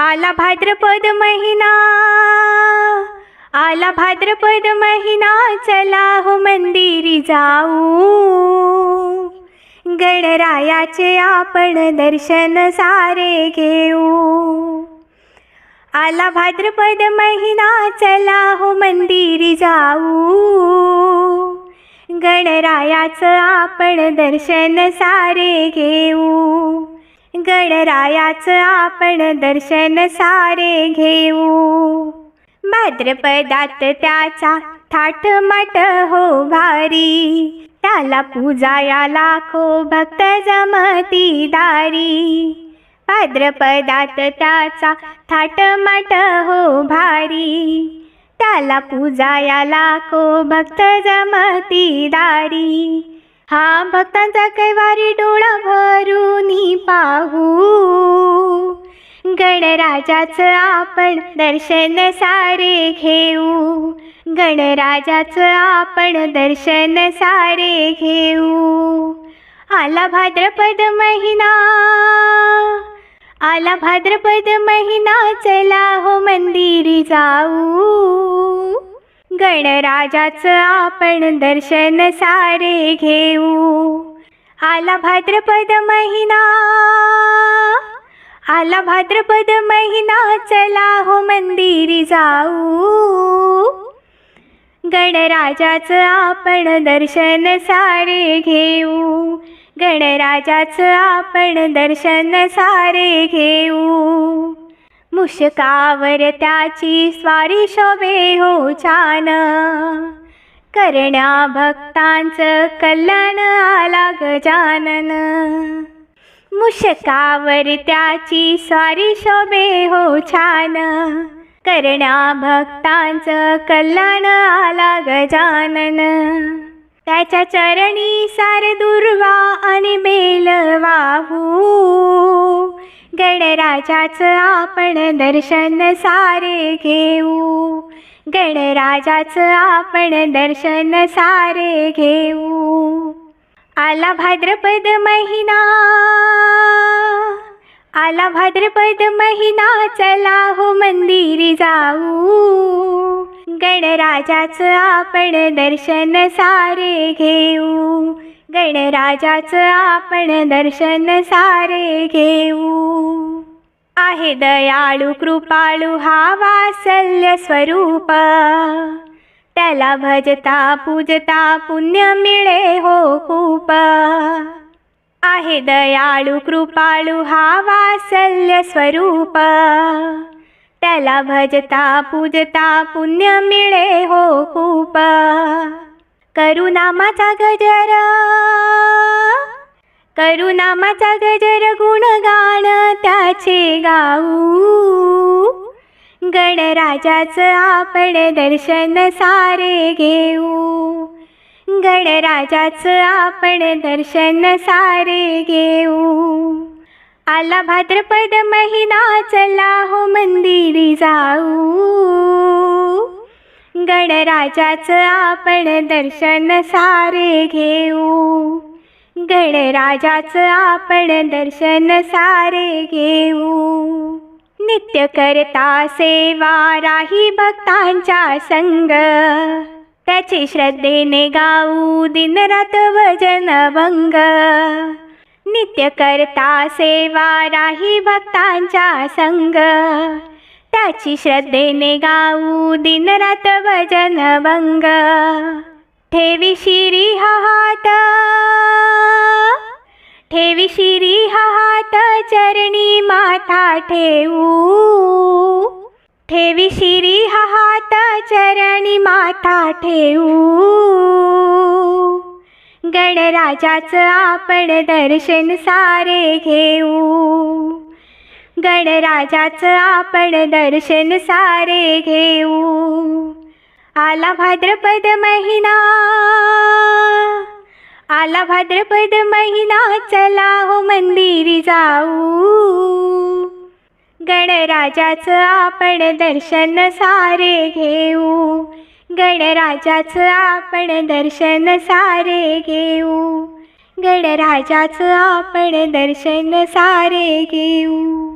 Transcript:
आला भाद्रपद महिना आला भाद्रपद महिना चला हो मंदिरी जाऊ. गणरायाचे आपण दर्शन सारे घेऊ. आला भाद्रपद महिना चला हो मंदिरी जाऊ. गणरायाचं आपण दर्शन सारे घेऊ. गणरायाचं आपण दर्शन सारे घेऊ. भाद्रपदात त्याचा थाट माट हो भारी. त्याला पूजाया लाखो भक्त जमती दारी. भाद्रपदात त्याचा थाट हो भारी. त्याला पूजाया लाखो भक्त जमती दारी. हा भक्तांचा कैवारी डोळा भरू गणराजाचं आपण दर्शन सारे घेऊ. गणराजाचं आपण दर्शन सारे घेऊ. आला भाद्रपद महिना आला भाद्रपद महिना चला हो मंदिरी जाऊ. गणराजाचं आपण दर्शन सारे घेऊ. आला भाद्रपद महिना आला भाद्रपद महिना चला हो मंदिरी जाऊ. गणराजाचं आपण दर्शन सारे घेऊ. गणराजाचं आपण दर्शन सारे घेऊ. मुशकावर त्याची स्वारी शोभे हो छान. करण्या भक्तांचं कल्याण आला गजानन. मुशकावर त्याची स्वारी शोभे हो छान. करण्या भक्तांचं कल्याण आला गजानन त्याच्या चरणी सार दुर्वा आणि बेल वाहू. गणराजाचं आपण दर्शन सारे घेऊ. गणराजाचं आपण दर्शन सारे घेऊ. आला भाद्रपद महिना. आला भाद्रपद महिना चला हो मंदिरी जाऊ. गणराजाचं आपण दर्शन सारे घेऊ. गणराजाचं आपण दर्शन सारे घेऊ. आहे दयाळू कृपाळू हा वासल्य स्वरूप. त्याला भजता पूजता पुण्य मिळे हो खूप. आहे दयाळू कृपाळू हा वासल्य स्वरूप. त्याला भजता पूजता पुण्य मिळे हो खूप. करुनामाचा गजर करुनामाचा गजर गुणगान त्याचे गाऊ. गणराजाचं आपण दर्शन सारे घेऊ. गणराजाचं आपण दर्शन सारे घेऊ. आला भाद्रपद महिना चला हो मंदिरी जाऊ. गणराजाचं आपण दर्शन सारे घेऊ. गणराजाचं आपण दर्शन सारे घेऊ. नित्य करता सेवा राही भक्तांच्या संग. त्याची श्रद्धेने गाऊ दिनरात भजन भंग. नित्य करता सेवा राही भक्तांच्या संग. त्याची श्रद्धेने गाऊ दिनरात भजन भंग. ठेवी शिरी हा हात. ठेवी शिरी हा हात. चरणी माथा ठेवू. ठेवी शिरी हा हात चरणी माथा ठेवू. गणराजाचं आपण दर्शन सारे घेऊ. गणराजाचं आपण दर्शन सारे घेऊ. आला भाद्रपद महिना आला भाद्रपद महिना चला हो मंदिरी जाऊ. गणराजाचं आपण दर्शन सारे घेऊ. गणराजाचं आपण दर्शन सारे घेऊ. गणराजाचं आपण दर्शन सारे घेऊ.